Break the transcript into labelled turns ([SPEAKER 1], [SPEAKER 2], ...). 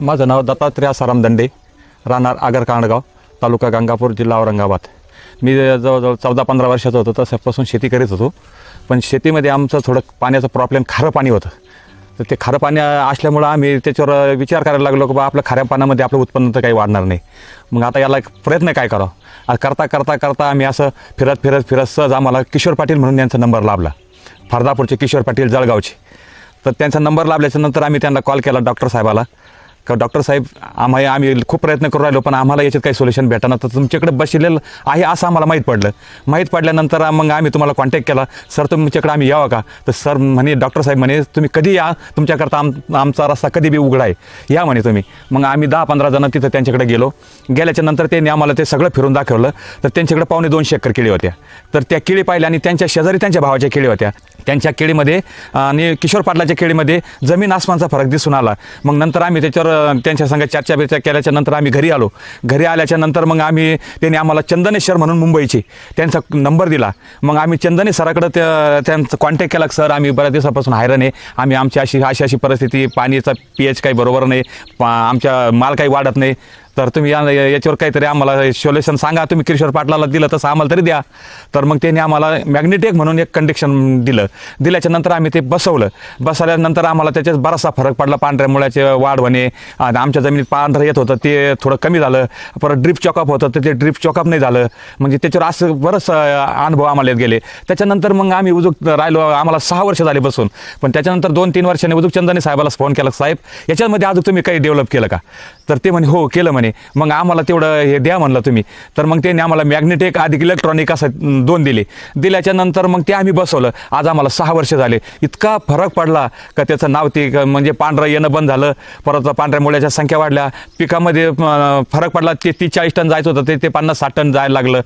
[SPEAKER 1] माझं नाव दत्तात्रय आसाराम दंडे राहणार आगर कांडगाव तालुका गंगापूर जिल्हा औरंगाबाद. मी जवळजवळ चौदा पंधरा वर्षाचा होतो तसंपासून शेती करीत होतो. पण शेतीमध्ये आमचं थोडं पाण्याचं प्रॉब्लेम खारं पाणी होतं. तर ते खारं पाणी असल्यामुळं आम्ही त्याच्यावर विचार करायला लागलो की बा आपलं खाऱ्या पाण्यामध्ये आपलं उत्पन्न तर काही वाढणार नाही. मग आता याला एक प्रयत्न काय करावं? करता करता करता आम्ही असं फिरत फिरत फिरत सहज आम्हाला किशोर पाटील म्हणून यांचा नंबर लाभला. फरदापूरचे किशोर पाटील जळगावचे. तर त्यांचा नंबर लाभल्याच्या नंतर आम्ही त्यांना कॉल केला डॉक्टर साहेबाला. का डॉक्टर साहेब आम्ही आम्ही खूप प्रयत्न करू राहिलो पण आम्हाला याच्यात काही सोल्युशन भेटणार तर तुमच्याकडे बसलेलं आहे असं आम्हाला माहीत पडलं. माहीत पडल्यानंतर मग आम्ही तुम्हाला कॉन्टॅक्ट केला. सर तुमच्याकडे आम्ही यावं का? तर सर म्हणे डॉक्टर साहेब म्हणे तुम्ही कधी या? तुमच्याकरता आम आमचा रस्ता कधी बी उघडा आहे. या म्हणे तुम्ही. मग आम्ही दहा पंधरा जणं तिथं त्यांच्याकडे गेलो. गेल्याच्यानंतर त्यांनी आम्हाला ते सगळं फिरून दाखवलं. तर त्यांच्याकडे पावणे दोनशे एकर केळी होत्या. तर त्या केळी पाहिल्या आणि त्यांच्या शेजारी त्यांच्या भावाच्या केळी होत्या. त्यांच्या केळीमध्ये आणि किशोर पाटलाच्या केळीमध्ये जमीन आसमानचा फरक दिसून आला. मग नंतर आम्ही त्याच्यावर त्यांच्या संग चर्चा बिर्चा केल्याच्यानंतर आम्ही घरी आलो. घरी आल्याच्यानंतर मग आम्ही त्यांनी आम्हाला चंदनेश्वर म्हणून मुंबईचे त्यांचा नंबर दिला. मग आम्ही चंदने सराकडं त्या त्यांचा कॉन्टॅक्ट केला सर आम्ही बऱ्याच दिवसापासून हैराण आहे. आम्ही आमची अशी अशी अशी परिस्थिती पाणीचा पी एच काही बरोबर नाही पा- आमच्या माल काही वाढत नाही. तर तुम्ही या याच्यावर काहीतरी आम्हाला सोल्युशन सांगा. तुम्ही किशोर पाटलाला दिलं तसं आम्हाला तरी द्या. तर मग त्यांनी आम्हाला मॅग्नेटिक म्हणून एक कंडिक्शन दिलं. दिल्याच्या नंतर आम्ही ते बसवलं. बसवल्यानंतर आम्हाला त्याच्यात बराचसा फरक पडला. पांढऱ्या मुळ्याचे वाढ होणे आणि आमच्या जमिनीत पांढरं येत होतं ते थोडं कमी झालं. परत ड्रिप चॉकअप होतं तर ते ड्रिप चॉकअप नाही झालं. म्हणजे त्याच्यावर असं बरंच अनुभव आम्हाला येत गेले. त्याच्यानंतर मग आम्ही उजूक राहिलो. आम्हाला सहा वर्ष झाले बसून. पण त्याच्यानंतर दोन तीन वर्षांनी उजूक चंदने साहेबाला फोन केला साहेब याच्यामध्ये अजून तुम्ही काही डेव्हलप केलं का? तर ते म्हणे हो केलं म्हणे. मग आम्हाला तेवढं हे द्या म्हणलं तुम्ही. तर मग त्यांनी आम्हाला मॅग्नेटिक अधिक इलेक्ट्रॉनिक असं दोन दिले. दिल्याच्या नंतर मग ते आम्ही बसवलं. आज आम्हाला सहा वर्ष झाले. इतका फरक पडला का त्याचं नाव ते म्हणजे पांढरं येणं बंद झालं. परत पांढऱ्या मुळ्याच्या संख्या वाढल्या. पिकामध्ये फरक पडला. ते तीस चाळीस टन जायचं होतं. ते ते पन्नास साठ टन जायला लागलं.